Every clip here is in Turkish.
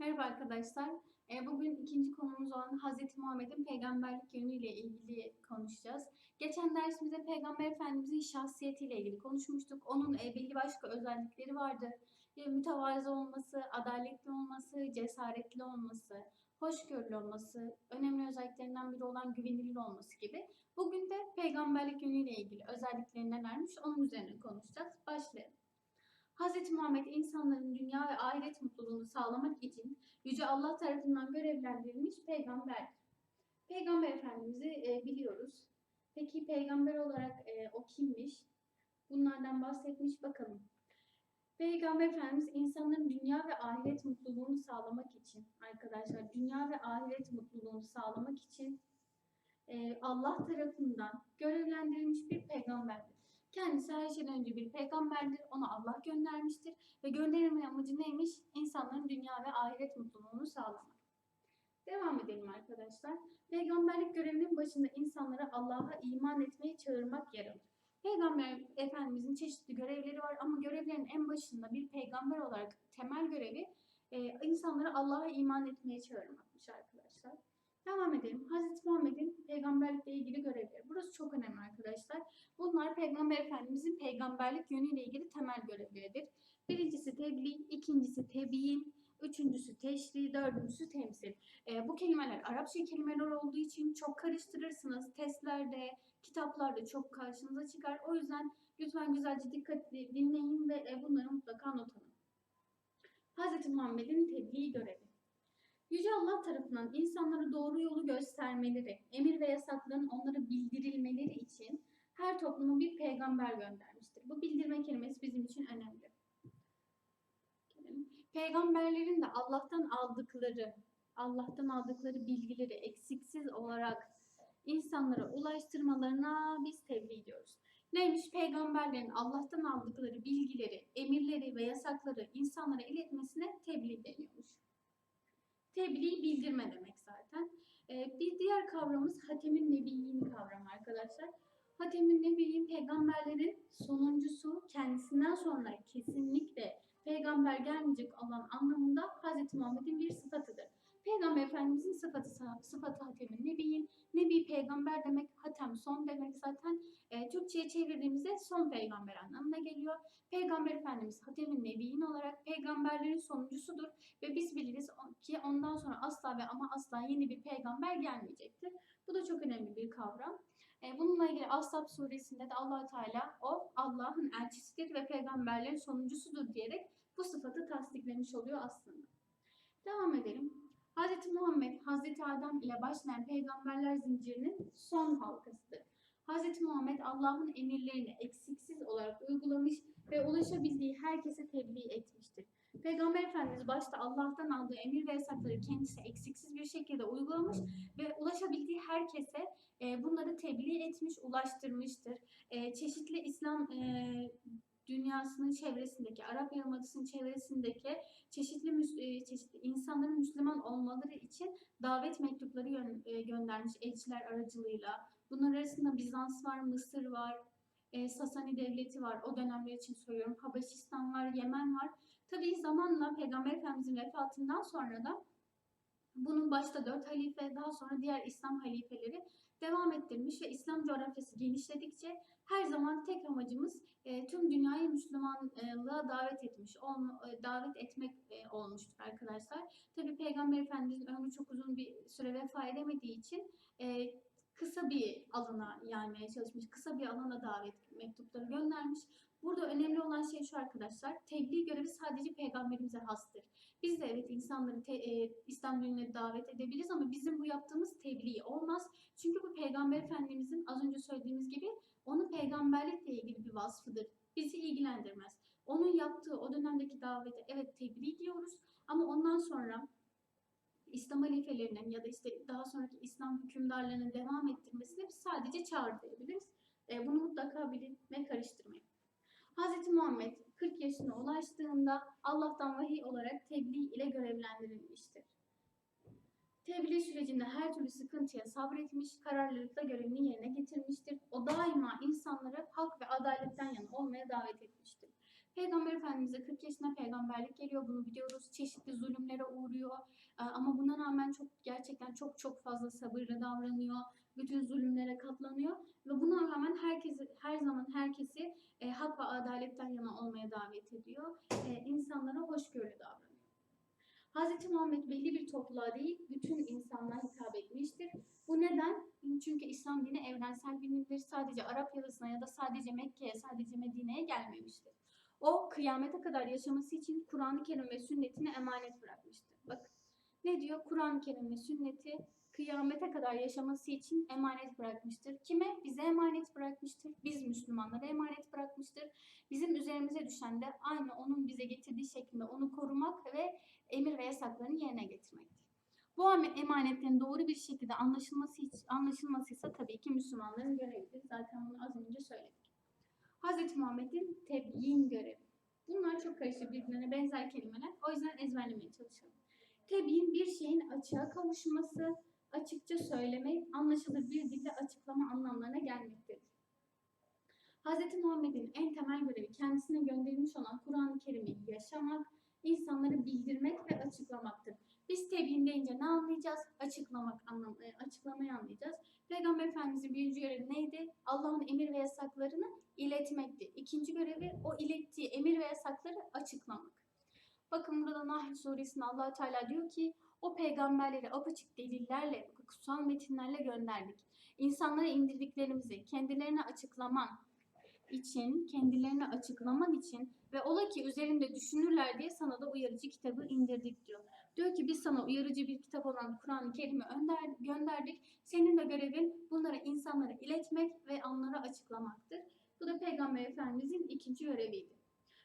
Merhaba arkadaşlar. E, Bugün ikinci konumuz olan Hz. Muhammed'in peygamberlik yönüyle ilgili konuşacağız. Geçen dersimizde Peygamber Efendimizin şahsiyetiyle ilgili konuşmuştuk. Onun e, belli başka özellikleri vardı. E, Mütevazı olması, adaletli olması, cesaretli olması, hoşgörülü olması, önemli özelliklerinden biri olan güvenilir olması gibi. Bugün de peygamberlik yönüyle ilgili özellikleri nelermiş onun üzerine konuşacağız. Başlayalım. Hz. Muhammed insanların dünya ve ahiret mutluluğunu sağlamak için Yüce Allah tarafından görevlendirilmiş peygamber. Peygamber Efendimiz'i e, biliyoruz. Peki peygamber olarak e, o kimmiş? Bunlardan bahsetmiş bakalım. Peygamber Efendimiz insanların dünya ve ahiret mutluluğunu sağlamak için arkadaşlar dünya ve ahiret mutluluğunu sağlamak için e, Allah tarafından görevlendirilmiş bir peygamberdir. Kendisi her şeyden önce bir peygamberdir. Onu Allah göndermiştir. Ve gönderilme amacı neymiş? İnsanların dünya ve ahiret mutluluğunu sağlamak. Devam edelim arkadaşlar. Peygamberlik görevinin başında insanları Allah'a iman etmeye çağırmak yer alır. Peygamber Efendimizin çeşitli görevleri var ama görevlerin en başında bir peygamber olarak temel görevi e, insanları Allah'a iman etmeye çağırmakmış arkadaşlar. Devam edelim. Hazreti Muhammed'in peygamberlikle ilgili görevleri. Burası çok önemli arkadaşlar. Bunlar Peygamber Efendimizin peygamberlik yönüyle ilgili temel görevleridir. Birincisi tebliğ, ikincisi tebiyin, üçüncüsü teşri, dördüncüsü temsil. E, bu kelimeler Arapça kelimeler olduğu için çok karıştırırsınız. Testlerde, kitaplarda çok karşınıza çıkar. O yüzden lütfen güzelce dikkatli dinleyin ve e, bunları mutlaka not alın. Hz. Muhammed'in tebliğ görevi. Yüce Allah tarafından insanlara doğru yolu göstermeleri, emir ve yasakların onlara bildirilmeleri için her topluma bir peygamber göndermiştir. Bu bildirme kelimesi bizim için önemli. Peygamberlerin de Allah'tan aldıkları, Allah'tan aldıkları bilgileri eksiksiz olarak insanlara ulaştırmalarına biz tebliğ diyoruz. Neymiş? Peygamberlerin Allah'tan aldıkları bilgileri, emirleri ve yasakları insanlara iletmesine tebliğ deniyormuş. Tebliğ bildirme demek zaten. Ee, bir diğer kavramımız Hatemin Nebiyyin kavramı arkadaşlar. Hatemin Nebiyyin peygamberlerin sonuncusu kendisinden sonra kesinlikle peygamber gelmeyecek olan anlamında Hz. Muhammed'in bir sıfatıdır. Peygamber Efendimizin sıfatı, sıfatı Hatemin Nebiyyin. Nebi peygamber demek, Hatem son demek zaten. E, Türkçe'ye çevirdiğimizde son peygamber anlamına geliyor. Peygamber Efendimiz Hatemin Nebiyyin olarak peygamberlerin sonuncusudur ve biz biliriz ki ondan sonra asla ve ama asla yeni bir peygamber gelmeyecektir. Bu da çok önemli bir kavram. E, bununla ilgili Ashab suresinde de allah Teala o Allah'ın elçisidir ve peygamberlerin sonuncusudur diyerek bu sıfatı tasdiklemiş oluyor aslında. Devam edelim. Hz. Muhammed, Hz. Adem ile başlayan peygamberler zincirinin son halkasıdır. Hz. Muhammed Allah'ın emirlerini eksiksiz olarak uygulamış ve ulaşabildiği herkese tebliğ etmiştir. Peygamber Efendimiz başta Allah'tan aldığı emir ve yasakları kendisi eksiksiz bir şekilde uygulamış ve ulaşabildiği herkese e, bunları tebliğ etmiş, ulaştırmıştır. E, çeşitli İslam e, dünyasının çevresindeki, Arap Yarımadası'nın çevresindeki çeşitli e, çeşitli insanların Müslüman olmaları için davet mektupları gö e, göndermiş elçiler aracılığıyla. Bunlar arasında Bizans var, Mısır var, e, Sasani Devleti var. O dönemler için söylüyorum. Habeşistan var, Yemen var. Tabii zamanla Peygamber Efendimizin vefatından sonra da bunun başta dört halife, daha sonra diğer İslam halifeleri devam ettirmiş ve İslam coğrafyası genişledikçe her zaman tek amacımız e, tüm dünyayı Müslümanlığa davet etmiş, ol, e, davet etmek e, olmuştur arkadaşlar. Tabi Peygamber Efendimizin ömrü çok uzun bir süre vefa edemediği için e, kısa bir alana yaymaya çalışmış, kısa bir alana davet mektupları göndermiş. Burada önemli olan şey şu arkadaşlar, tebliğ görevi sadece peygamberimize hastır. Biz de evet insanları te, e, İslam dinine davet edebiliriz ama bizim bu yaptığımız tebliğ olmaz. Çünkü bu peygamber efendimizin az önce söylediğimiz gibi onun peygamberlikle ilgili bir vasfıdır. Bizi ilgilendirmez. Onun yaptığı o dönemdeki davete evet tebliğ diyoruz ama ondan sonra İslam halifelerinin ya da işte daha sonraki İslam hükümdarlarının devam ettirmesine sadece çağrı diyebiliriz. E, bunu mutlaka bilin ve karıştırmayın. Hz. Muhammed 40 yaşına ulaştığında Allah'tan vahiy olarak tebliğ ile görevlendirilmiştir. Tebliğ sürecinde her türlü sıkıntıya sabretmiş, kararlılıkla görevini yerine getirmiştir. O daima insanları hak ve adaletten yana olmaya davet etmiştir. Peygamber Efendimiz'e 40 yaşında peygamberlik geliyor. Bunu biliyoruz. Çeşitli zulümlere uğruyor. Ee, Ama buna rağmen çok gerçekten çok çok fazla sabırlı davranıyor. Bütün zulümlere katlanıyor ve buna rağmen herkesi her zaman herkesi e, hak ve adaletten yana olmaya davet ediyor. E, insanlara hoşgörülü davranıyor. Hz. Muhammed belli bir topluluğa değil, bütün insanlığa hitap etmiştir. Bu neden? Çünkü İslam dini evrensel bir dindir. Sadece Arap Yarısı'na ya da sadece Mekke'ye, sadece Medine'ye gelmemiştir. O kıyamete kadar yaşaması için Kur'an-ı Kerim ve sünnetini emanet bırakmıştır. Bakın ne diyor? Kur'an-ı Kerim ve sünneti kıyamete kadar yaşaması için emanet bırakmıştır. Kime? Bize emanet bırakmıştır. Biz Müslümanlara emanet bırakmıştır. Bizim üzerimize düşen de aynı onun bize getirdiği şekilde onu korumak ve emir ve yasaklarını yerine getirmektir. Bu emanetlerin doğru bir şekilde anlaşılması için, anlaşılması ise tabii ki Müslümanların görevidir. Zaten bunu az önce söyledik. Hz. Muhammed'in tebyin görevi. Bunlar çok karışık birbirine benzer kelimeler. O yüzden ezberlemeye çalışalım. Tebyin bir şeyin açığa kavuşması, açıkça söylemek, anlaşılır bir dille açıklama anlamlarına gelmektedir. Hz. Muhammed'in en temel görevi kendisine gönderilmiş olan Kur'an-ı Kerim'i yaşamak, insanları bildirmek ve açıklamaktır. Biz tebyin deyince ne anlayacağız? Açıklamak anlam e, açıklamayı anlayacağız. Peygamber Efendimizin birinci görevi neydi? Allah'ın emir ve yasaklarını iletmekti. İkinci görevi o ilettiği emir ve yasakları açıklamak. Bakın burada Nahl suresinde allah Teala diyor ki o peygamberleri apaçık delillerle, kutsal metinlerle gönderdik. İnsanlara indirdiklerimizi kendilerine açıklaman için, kendilerine açıklaman için ve ola ki üzerinde düşünürler diye sana da uyarıcı kitabı indirdik diyor. Diyor ki biz sana uyarıcı bir kitap olan Kur'an-ı Kerim'i önder- gönderdik. Senin de görevin bunları insanlara iletmek ve onlara açıklamaktır. Bu da Peygamber Efendimizin ikinci göreviydi.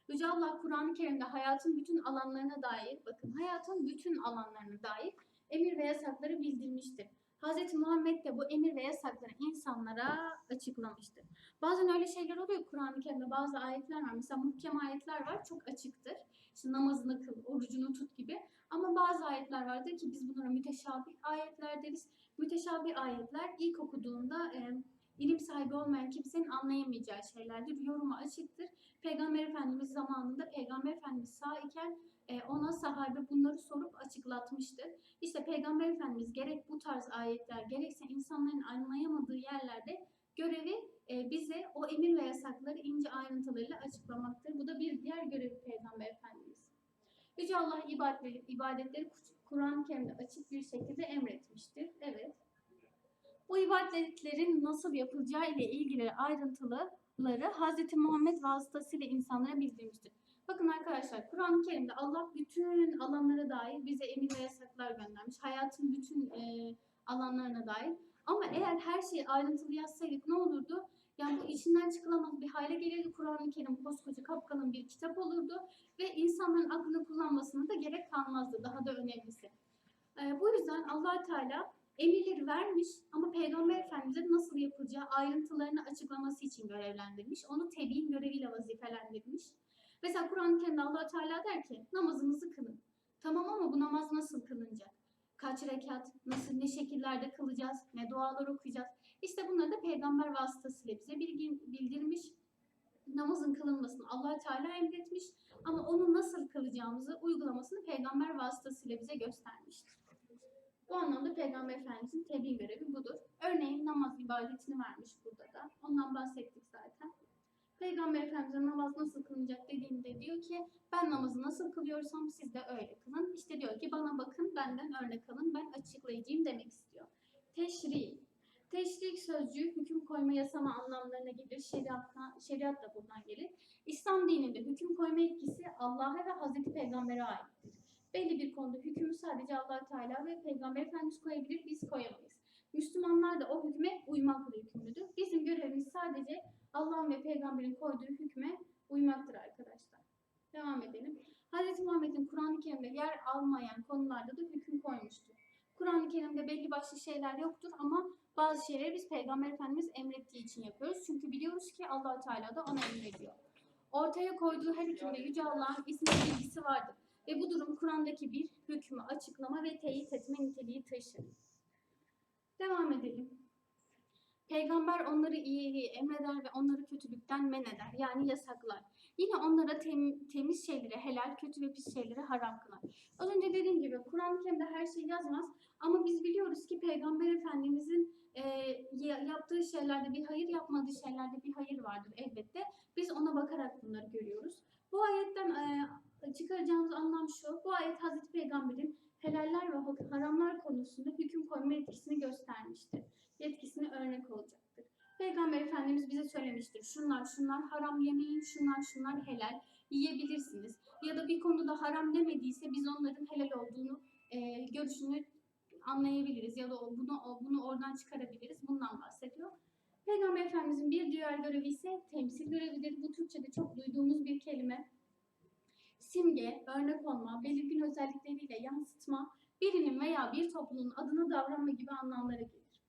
Yüce Allah Kur'an-ı Kerim'de hayatın bütün alanlarına dair, bakın hayatın bütün alanlarına dair emir ve yasakları bildirmiştir. Hz. Muhammed de bu emir ve yasakları insanlara açıklamıştır. Bazen öyle şeyler oluyor Kur'an-ı Kerim'de bazı ayetler var. Mesela muhkem ayetler var çok açıktır. İşte namazını kıl, orucunu tut gibi. Ama bazı ayetler vardır ki biz bunlara müteşabih ayetler deriz. Müteşabih ayetler ilk okuduğunda e, ilim sahibi olmayan kimsenin anlayamayacağı şeylerdir. Yoruma açıktır. Peygamber Efendimiz zamanında Peygamber Efendimiz sağ iken e, ona sahabe bunları sorup açıklatmıştır. İşte Peygamber Efendimiz gerek bu tarz ayetler gerekse insanların anlayamadığı yerlerde görevi e, bize o emir ve yasakları ince ayrıntılarıyla açıklamaktır. Bu da bir diğer görevi Peygamber Efendimiz. Yüce Allah ibadetleri, ibadetleri Kur'an-ı Kerim'de açık bir şekilde emretmiştir. Evet. Bu ibadetlerin nasıl yapılacağı ile ilgili ayrıntıları Hz. Muhammed vasıtasıyla insanlara bildirmiştir. Bakın arkadaşlar Kur'an-ı Kerim'de Allah bütün alanlara dair bize emir ve yasaklar göndermiş. Hayatın bütün e, alanlarına dair. Ama eğer her şeyi ayrıntılı yazsaydık ne olurdu? Yani bu içinden çıkılamaz bir hale gelirdi. Kur'an-ı Kerim koskoca kapkalın bir kitap olurdu ve insanların aklını kullanmasına da gerek kalmazdı. Daha da önemlisi. E, bu yüzden allah Teala emirleri vermiş ama Peygamber Efendimiz'e nasıl yapılacağı ayrıntılarını açıklaması için görevlendirmiş. Onu tebliğin göreviyle vazifelendirmiş. Mesela Kur'an-ı Kerim'de allah Teala der ki namazınızı kılın. Tamam ama bu namaz nasıl kılınacak? Kaç rekat, nasıl, ne şekillerde kılacağız, ne dualar okuyacağız. İşte bunları da peygamber vasıtasıyla bize bilgi, bildirmiş. Namazın kılınmasını allah Teala emretmiş ama onu nasıl kılacağımızı uygulamasını peygamber vasıtasıyla bize göstermiştir. Bu anlamda Peygamber Efendimizin tebliğ görevi budur. Örneğin namaz ibadetini vermiş burada da. Ondan bahsettik zaten. Peygamber Efendimiz'e namaz nasıl kılınacak dediğinde diyor ki ben namazı nasıl kılıyorsam siz de öyle kılın. İşte diyor ki bana bakın benden örnek alın ben açıklayıcıyım demek istiyor. Teşri. Teşrik sözcüğü hüküm koyma yasama anlamlarına gelir. Şeriatla, şeriat da buradan gelir. İslam dininde hüküm koyma etkisi Allah'a ve Hazreti Peygamber'e aittir. Belli bir konuda hükmü sadece allah Teala ve Peygamber Efendimiz koyabilir, biz koyamayız. Müslümanlar da o hükme uymakla yükümlüdür. Bizim görevimiz sadece Allah'ın ve Peygamber'in koyduğu hükme uymaktır arkadaşlar. Devam edelim. Hz. Muhammed'in Kur'an-ı Kerim'de yer almayan konularda da hüküm koymuştur. Kur'an-ı Kerim'de belli başlı şeyler yoktur ama bazı şeyleri biz Peygamber Efendimiz emrettiği için yapıyoruz. Çünkü biliyoruz ki allah Teala da ona emrediyor. Ortaya koyduğu her hükümde Yüce Allah'ın ismi bilgisi vardır. Ve bu durum Kur'an'daki bir hükmü açıklama ve teyit etme niteliği taşır. Devam edelim. Peygamber onları iyiliği emreder ve onları kötülükten men eder. Yani yasaklar. Yine onlara tem- temiz şeyleri helal, kötü ve pis şeyleri haram kılar. Az önce dediğim gibi Kur'an-ı Kerim'de her şey yazmaz ama biz biliyoruz ki Peygamber Efendimizin e, ya- yaptığı şeylerde bir hayır, yapmadığı şeylerde bir hayır vardır elbette. Biz ona bakarak bunları görüyoruz. Bu ayetten e, çıkaracağımız anlam şu. Bu ayet Hazreti Peygamber'in helaller ve ha- haramlar konusunda hüküm koyma yetkisini göstermiştir. Yetkisine örnek olacaktır. Peygamber Efendimiz bize söylemiştir. Şunlar şunlar haram yemeyin, şunlar şunlar helal yiyebilirsiniz. Ya da bir konuda haram demediyse biz onların helal olduğunu e, görüşünü anlayabiliriz ya da bunu bunu oradan çıkarabiliriz. Bundan bahsediyor. Peygamber Efendimizin bir diğer görevi ise temsil görevidir. Bu Türkçe'de çok duyduğumuz bir kelime. Simge, örnek olma, belirgin özellikleriyle yansıtma, birinin veya bir toplumun adına davranma gibi anlamlara gelir.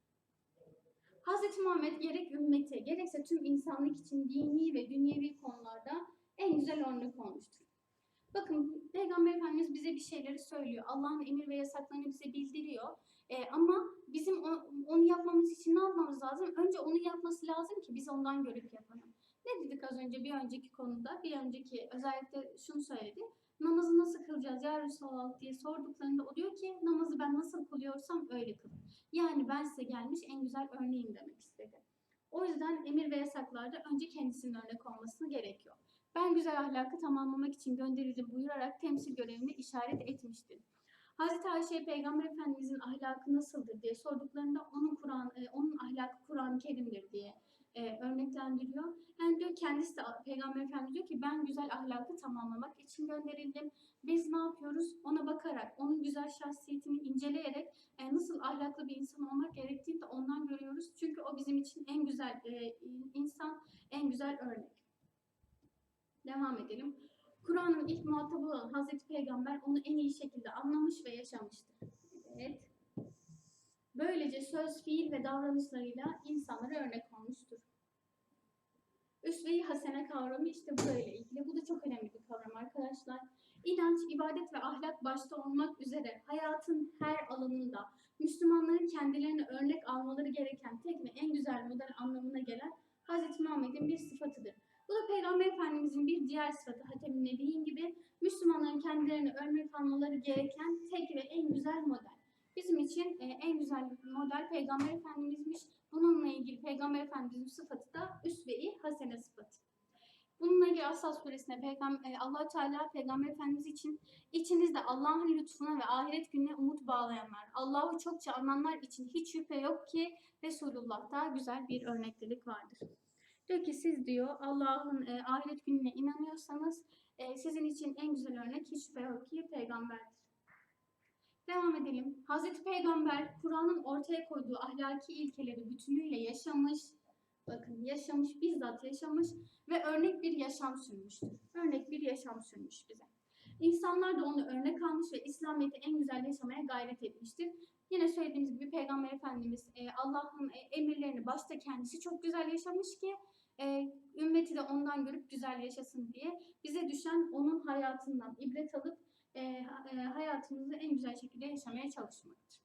Hz. Muhammed gerek ümmeti, gerekse tüm insanlık için dini ve dünyevi konularda en güzel örnek olmuştur. Bakın Peygamber Efendimiz bize bir şeyleri söylüyor. Allah'ın emir ve yasaklarını bize bildiriyor. Ee, ama bizim onu yapmamız için ne yapmamız lazım? Önce onu yapması lazım ki biz ondan görüp yapalım. Ne dedik az önce bir önceki konuda? Bir önceki özellikle şunu söyledi. Namazı nasıl kılacağız ya Resulallah diye sorduklarında o diyor ki namazı ben nasıl kılıyorsam öyle kılın. Yani ben size gelmiş en güzel örneğim demek istedi. O yüzden emir ve yasaklarda önce kendisinin örnek olması gerekiyor. Ben güzel ahlakı tamamlamak için gönderildim buyurarak temsil görevini işaret etmiştir. Hazreti Ayşe Peygamber Efendimizin ahlakı nasıldır diye sorduklarında onun Kur'an e, onun ahlakı Kur'an-ı Kerim'dir diye e, örneklendiriyor. Yani diyor kendisi de Peygamber Efendimiz diyor ki ben güzel ahlakı tamamlamak için gönderildim. Biz ne yapıyoruz? Ona bakarak, onun güzel şahsiyetini inceleyerek e, nasıl ahlaklı bir insan olmak gerektiğini de ondan görüyoruz. Çünkü o bizim için en güzel e, insan, en güzel örnek. Devam edelim. Kur'an'ın ilk muhatabı olan Hazreti Peygamber onu en iyi şekilde anlamış ve yaşamıştır. Evet. Böylece söz, fiil ve davranışlarıyla insanlara örnek olmuştur. Üsve-i hasene kavramı işte burayla ilgili. Bu da çok önemli bir kavram arkadaşlar. İnanç, ibadet ve ahlak başta olmak üzere hayatın her alanında Müslümanların kendilerine örnek almaları gereken tek ve en güzel model anlamına gelen Hz. Muhammed'in bir sıfatıdır. Bu da Peygamber Efendimizin bir diğer sıfatı Hatem-i Nebiyin gibi Müslümanların kendilerine örnek almaları gereken tek ve en güzel model. Bizim için e, en güzel model Peygamber Efendimizmiş. Bununla ilgili Peygamber Efendimizin sıfatı da üsve-i hasene sıfatı. Bununla ilgili Asas suresinde Peygam e, allah Teala Peygamber Efendimiz için içinizde Allah'ın lütfuna ve ahiret gününe umut bağlayanlar, Allah'ı çokça ananlar için hiç şüphe yok ki Resulullah'ta güzel bir örneklilik vardır. Diyor ki siz diyor Allah'ın e, ahiret gününe inanıyorsanız e, sizin için en güzel örnek hiç şüphe yok ki peygamberdir. Devam edelim. Hazreti Peygamber Kur'an'ın ortaya koyduğu ahlaki ilkeleri bütünüyle yaşamış, bakın yaşamış, bizzat yaşamış ve örnek bir yaşam sürmüştür. Örnek bir yaşam sürmüş bize. İnsanlar da onu örnek almış ve İslamiyet'i en güzel yaşamaya gayret etmiştir. Yine söylediğimiz gibi Peygamber Efendimiz e, Allah'ın e, emirlerini başta kendisi çok güzel yaşamış ki e, ümmeti de ondan görüp güzel yaşasın diye bize düşen onun hayatından ibret alıp e, e, hayatımızı en güzel şekilde yaşamaya çalışmaktır.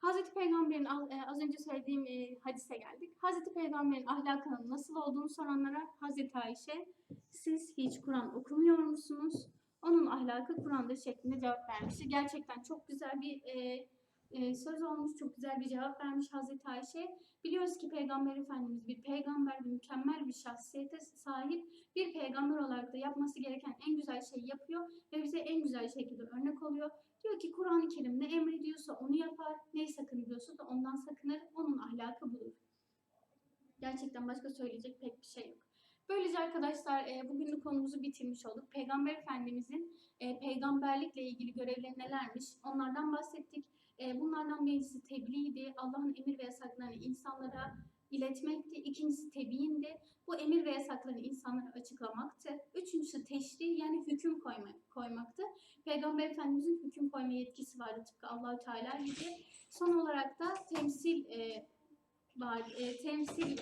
Hazreti Peygamber'in ah- e, az önce söylediğim hadise geldik. Hazreti Peygamber'in ahlakının nasıl olduğunu soranlara Hazreti Ayşe siz hiç Kur'an okumuyor musunuz? Onun ahlakı Kur'an'dır şeklinde cevap vermişti. Gerçekten çok güzel bir e, e, söz olmuş, çok güzel bir cevap vermiş Hazreti Ayşe. Biliyoruz ki Peygamber Efendimiz bir peygamber ve mükemmel bir şahsiyete sahip bir peygamber olarak da yapması gereken en güzel şeyi yapıyor ve bize en güzel şekilde örnek oluyor. Diyor ki Kur'an-ı Kerim ne emrediyorsa onu yapar, neyi sakınıyorsa da ondan sakınır, onun ahlakı budur. Gerçekten başka söyleyecek pek bir şey yok. Böylece arkadaşlar e, bugünlük konumuzu bitirmiş olduk. Peygamber Efendimizin e, peygamberlikle ilgili görevleri nelermiş onlardan bahsettik. E, bunlardan birincisi tebliğdi. Allah'ın emir ve yasaklarını insanlara iletmekti. İkincisi tebiyindi. Bu emir ve yasaklarını insanlara açıklamaktı. Üçüncüsü teşri yani hüküm koyma, koymaktı. Peygamber Efendimizin hüküm koyma yetkisi vardı tıpkı Allahü Teala gibi. Son olarak da temsil e, var, e, temsil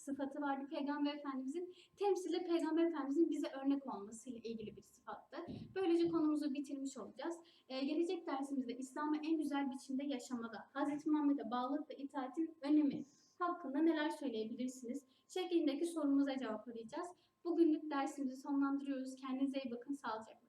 sıfatı vardı Peygamber Efendimizin. Temsille Peygamber Efendimizin bize örnek olmasıyla ilgili bir sıfattı. Böylece konumuzu bitirmiş olacağız. Ee, gelecek dersimizde İslam'ı en güzel biçimde yaşamada, Hz. Muhammed'e bağlılık ve itaatin önemi hakkında neler söyleyebilirsiniz? Şeklindeki sorumuza cevap arayacağız. Bugünlük dersimizi sonlandırıyoruz. Kendinize iyi bakın. Sağlıcakla.